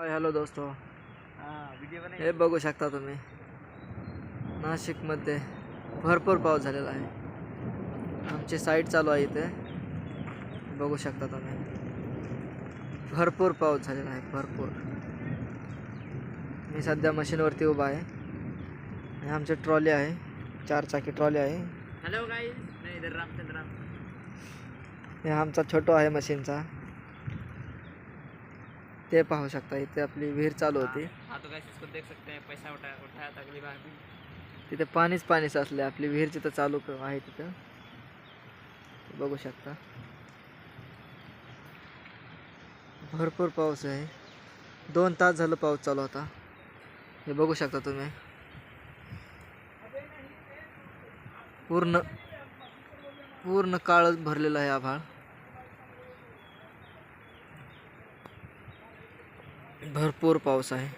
Hi hello दोस्तो. हे बघू शकता तुम्ही. नाशिकमध्ये भरपूर पाऊस झालेला आहे. आमची साईट चालू आहे इथे. बघू शकता तुम्ही. भरपूर पाऊस झालेला आहे भरपूर. मी सध्या मशीनवरती उभा आहे. आणि आमची ट्रॉली आहे. चार चाकी ट्रॉली आहे. हॅलो हे आमचा छोटो आहे मशीनचा. ते पाहू शकता इथे आपली विहीर चालू होती. हाँ तो गाइस इसको देख सकते हैं पैसा उठाया उठाया था अगली बार भी. तिथे पाणीच पाणी साचले आपली विहीर तिथं चालू क- आहे तिथं. बघू शकता. भरपूर पाऊस आहे. दोन तास झालं पाऊस चालू होता. हे बघू शकता तुम्ही. पूर्ण पूर्ण काळच भरलेलं आहे आभाळ भरपूर पाऊस आहे.